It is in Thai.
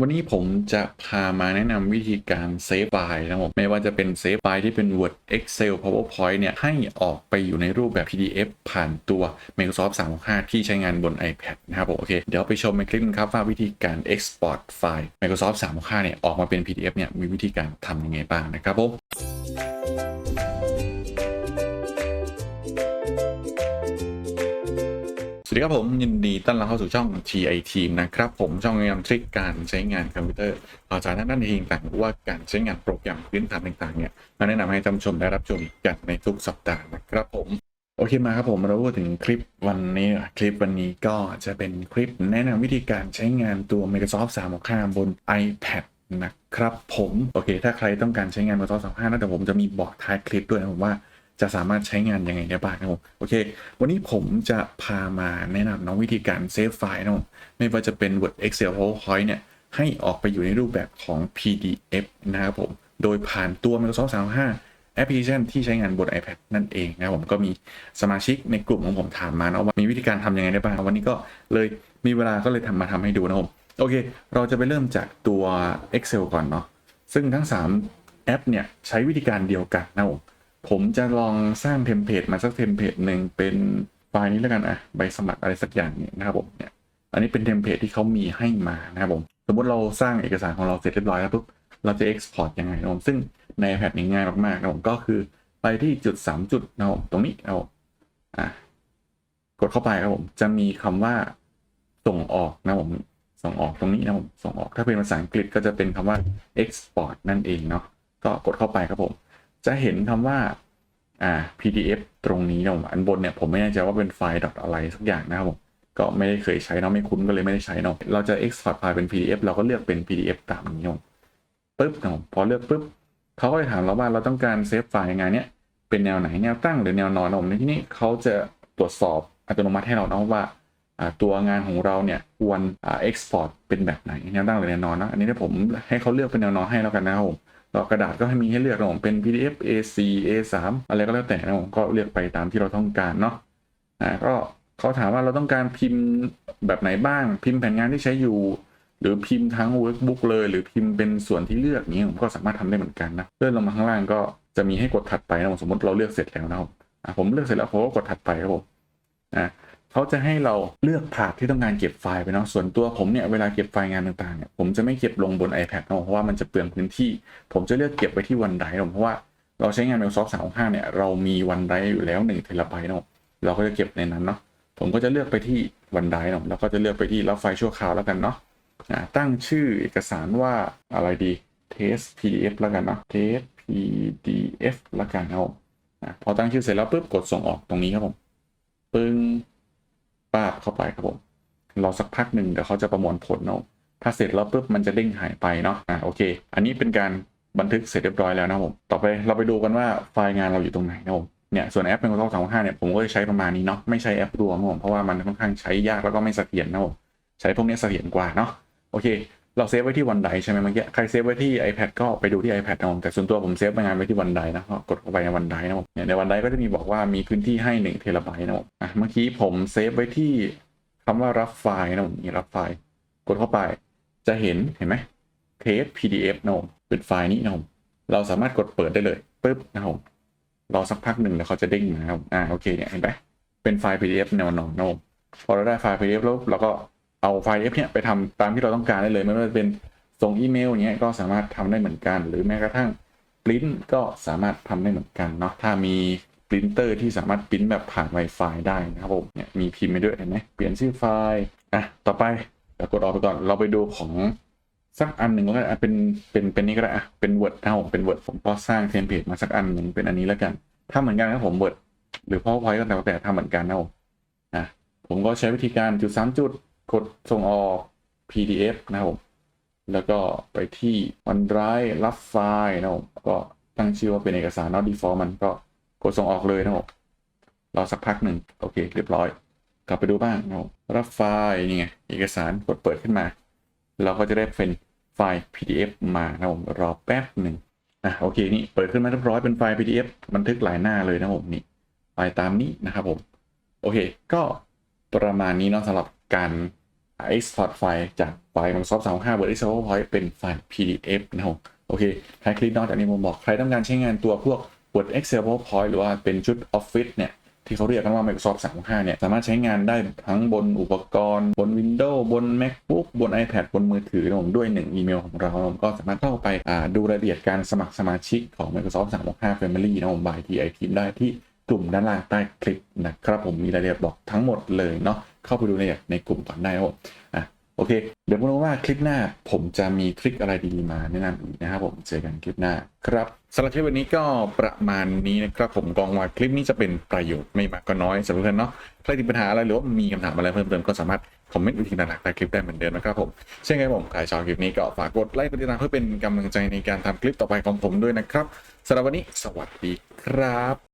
วันนี้ผมจะพามาแนะนำวิธีการเซฟไฟล์นะครับผมไม่ว่าจะเป็นเซฟไฟล์ที่เป็น Word Excel PowerPoint เนี่ยให้ออกไปอยู่ในรูปแบบ PDF ผ่านตัว Microsoft 365 ที่ใช้งานบน iPad นะครับผมโอเคเดี๋ยวไปชมในคลิปครับว่าวิธีการ Export ไฟล์ Microsoft 365 เนี่ยออกมาเป็น PDF เนี่ยมีวิธีการทำยังไงบ้างนะครับผม วัสดีครับผมยินดีต้อนรับเข้าสู่ช่อง TI Team นะครับ ผมช่องแนะนำทริคการใช้งานคอมพิวเตอร์ข่าวสารด้านเองต่างว่าการใช้งานโปรแกรมพื้นฐานต่างๆเนี่ยมาแนะนำให้ท่านชมได้รับชมกันในทุกสัปดาห์นะครับผมโอเคมาครับผมเราพูดถึงคลิปวันนี้อะคลิปวันนี้ก็จะเป็นคลิปแนะนำวิธีการใช้งานตัว Microsoft 365บน iPad นะครับผมโอเค ถ้าใครต้องการใช้งาน Microsoft 365นะแต่ผมจะมีบอกท้ายคลิปด้วยนะผมว่า จะสามารถใช้งานยังไงได้บ้างนะครับผมโอเค วันนี้ผมจะพามาแนะนำน้องวิธีการเซฟไฟล์นะครับผมไม่ว่าจะเป็น Word Excel PowerPoint เนี่ยให้ออกไปอยู่ในรูปแบบของ PDF นะครับผม โดยผ่านตัว Microsoft 365 แอปพลิเคชันที่ใช้งานบน iPad นั่นเองนะครับผมก็มีสมาชิกในกลุ่มของผมถามมานะว่ามีวิธีการทำยังไงได้บ้าง วันนี้ก็เลยมีเวลาก็เลยทำมาทำให้ดูนะครับผมโอเค เราจะไปเริ่มจากตัว Excel ก่อนเนาะซึ่งทั้ง 3 แอปเนี่ยใช้วิธีการเดียวกันนะครับผม ผมจะลองสร้างเทมเพลตมาสักเทมเพลตหนึ่งเป็นไฟล์นี้แล้วกันอะใบสมัครอะไรสักอย่างเนี่ยนะครับผมเนี่ยอันนี้เป็นเทมเพลตที่เขามีให้มานะครับผมสมมติเราสร้างเอกสารของเราเสร็จเรียบร้อยแล้วปุ๊บเราจะ Export ยังไงนะผมซึ่งใน iPad นี้ง่ายมากๆนะผมก็คือไปที่จุด 3 จุดนะครับผมตรงนี้นะครับอะกดเข้าไปครับผมจะมีคำว่าส่งออกนะผมส่งออกตรงนี้นะผมส่งออกถ้าเป็นภาษาอังกฤษก็จะเป็นคำว่า export นั่นเองเนาะก็กดเข้าไปครับผม จะเห็นคำว่าอ่า PDF ตรงนี้นะผมอันบนเนี่ยผมไม่แน่ใจว่าเป็นไฟล์ อะไรสักอย่างนะครับผมก็ไม่ได้เคยใช้เนาะไม่คุ้นก็เลยไม่ได้ใช้เนาะเราจะ export ไฟล์เป็น PDF เราก็เลือกเป็น PDF ตามนี้เนปึ๊บนะผมพอเลือกปึ๊บเขาก็จะถามเราว่าเราต้องการเซฟไฟล์งไงเนี่ยเป็นแนวไหนแนวตั้งหรือแนวนอนนะผมในที่นี้เขาจะตรวจสอบอัตโนมัติให้เราเนาะว่าตัวงานของเราเนี่ยควรอ่า export เป็นแบบไหนแนวตั้งหรือแนวนอนนะอันนี้ถ้าผมให้เขาเลือกเป็นแนวนอนให้แล้วกันนะครับผม ดอกระดาษก็ให้มีให้เลือกนะผมเป็น PDF A4 A3 อะไรก็แล้วแต่นะผมก็เลือกไปตามที่เราต้องการเนาะอ่าก็เขาถามว่าเราต้องการพิมพ์แบบไหนบ้าง พิมพ์แผนงานที่ใช้อยู่ หรือพิมพ์ทั้ง workbook เลย หรือพิมพ์เป็นส่วนที่เลือกนี้ผมก็สามารถทำได้เหมือนกันนะเลื่อนลงมาข้างล่างก็จะมีให้กดถัดไปนะผมสมมติเราเลือกเสร็จแล้วนะครับอ่าผมเลือกเสร็จแล้วผมก็กดถัดไปครับผมอ่า เขาจะให้เราเลือกผาดที่ต้องการเก็บไฟล์ไปเนาะส่วนตัวผมเนี่ยเวลาเก็บไฟล์งานต่างๆเนี่ยผมจะไม่เก็บลงบน iPad เนาะเพราะว่ามันจะเปลืองพื้นที่ ผมจะเลือกเก็บไว้ที่ OneDrive เนาะเพราะว่าเราใช้งาน Microsoft 365เนี่ยเรามี OneDrive อยู่แล้ว1เทราไบต์เนาะเราก็จะเก็บในนั้นเนาะผมก็จะเลือกไปที่ OneDrive เนาะแล้วก็จะเลือกไปที่รับไฟล์ชั่วคราวแล้วกันเนาะตั้งชื่อเอกสารว่าอะไรดี test PDF แล้วกันเนาะ test PDF แล้วกันครับพอตั้งชื่อเสร็จแล้วปุ๊บกดส่งออกตรงนี้ครับผมปึ้ง เข้าไปครับผมรอสักพักหนึ่งเดี๋ยวเขาจะประมวลผลเนาะถ้าเสร็จแล้วปุ๊บมันจะเด้งหายไปเนาะอ่าโอเค อันนี้เป็นการบันทึกเสร็จเรียบร้อยแล้วนะผมต่อไปเราไปดูกันว่าไฟล์งานเราอยู่ตรงไหนนะผมเนี่ยส่วนแอป Microsoft 365เนี่ยผมก็จะใช้ประมาณนี้เนาะไม่ใช่แอปรวมนะผมเพราะว่ามันค่อนข้างใช้ยากแล้วก็ไม่เสถียรนะผมใช้พวกนี้เสถียรกว่าเนาะโอเค เราเซฟไว้ที่ OneDrive ใช่ไหมเมื่อกี้ใครเซฟไว้ที่ iPad ก็ไปดูที่ iPad นะผมแต่ส่วนตัวผมเซฟงานไว้ที่ OneDrive นะก็กดเข้าไปใน OneDrive นะผมเนี่ยใน OneDrive ก็จะมีบอกว่ามีพื้นที่ให้1เทราไบต์นะผมอะเมื่อกี้ผมเซฟไว้ที่คำว่ารับไฟล์นะผมนี่รับไฟล์ กดเข้าไปจะเห็นเห็นไหม test PDF นะผมเป็นไฟล์นี้นะผมเราสามารถกดเปิดได้เลยปึ๊บนะผมรอสักพักหนึ่งแล้วเขาจะเด้งมานะครับอ่าโอเคเนี่ยเห็นไหมเป็นไฟล์ PDF แนวนอนนะผมพอเราได้ไฟล์ PDF แล้วเราก็ เอาไฟล์ PDF เนี่ยไปทำตามที่เราต้องการได้เลยไม่ว่าจะเป็นส่งอีเมลเงี้ยก็สามารถทำได้เหมือนกัน หรือแม้กระทั่งปริ้นก็สามารถทำได้เหมือนกันเนาะถ้ามีปรินเตอร์ที่สามารถปริ้นแบบผ่าน Wi-Fi ได้นะครับผมเนี่ยมีพิมพ์ไปด้วยเห็นไหมเปลี่ยนชื่อไฟล์อะต่อไปเดี๋ยวกดออกไปก่อนเราไปดูของสักอันหนึ่งแล้วกันเป็นเป็นเป็นนี่ก็ได้อะเป็น Word เอาเป็น Word ผมก็สร้างเทมเพลตมาสักอันหนึ่งเป็นอันนี้แล้วกันถ้าเหมือนกันครับผม Word หรือ PowerPoint ก็แล้วแต่ทำเหมือนกันนะผมอะผมก็ใช้วิธีการจุดสามจุด กดส่งออก PDF นะครับผมแล้วก็ไปที่ OneDrive รับไฟล์นะครับก็ตั้งชื่อว่าเป็นเอกสาร not default มันก็กดส่งออกเลยนะครับรอสักพักหนึ่งโอเค เรียบร้อย กลับไปดูบ้างนะครับรับไฟล์นี่ไงเอกสารกดเปิดขึ้นมา เราก็จะได้เป็นไฟล์ PDF มานะผมรอแป๊บหนึ่งอะโอเคนี่เปิดขึ้นมาเรียบร้อยเป็นไฟล์ PDF บันทึกหลายหน้าเลยนะผมนี่ไฟล์ตามนี้นะครับผม โอเค ก็ ประมาณนี้เนาะสำหรับการ export ไฟล์จากไฟล์ Microsoft 365 Word Excel PowerPoint เป็นไฟล์ PDF นะครับโอเคใครคลิกนอกจากนี้ผมบอกใครต้องการใช้งานตัวพวก Word Excel PowerPoint หรือว่าเป็นชุด Office เนี่ยที่เขาเรียกกันว่า Microsoft 365 เนี่ย สามารถใช้งานได้ทั้งบนอุปกรณ์ บน Windows บน MacBook บน iPad บนมือถือนะผมด้วย 1 อีเมลของเราผมก็สามารถเข้าไปดูรายละเอียดการสมัครสมาชิกของ Microsoft 365 Family นะผมบาย TI Team ได้ที่ กลุ่มด้านล่างใต้คลิปนะครับผมมีรายละเอียดบอกทั้งหมดเลยเนาะเข้าไปดูรายละเอียดในกลุ่มก่อนได้ครับผมอะโอเค เดี๋ยวมาดูว่าคลิปหน้าผมจะมีทริคอะไรดีๆมาแนะนำอีกนะครับผมเจอกันคลิปหน้าครับสำหรับคลิปวันนี้ก็ประมาณนี้นะครับผมกองว่าคลิปนี้จะเป็นประโยชน์ไม่มากก็น้อยสำหรับเพื่อนเนาะใครที่มีปัญหาอะไรหรือว่ามีคำถามอะไรเพิ่มเติมก็สามารถคอมเมนต์วิธีต่างๆใต้คลิปได้เหมือนเดิมนะครับผมเช่นไงผมใครชอบคลิปนี้ก็ฝากกดไลค์กดติดตามเพื่อเป็นกำลังใจในการทำคลิปต่อไปของผมด้วยนะครับสำหรับวันนี้สวัสดีครับ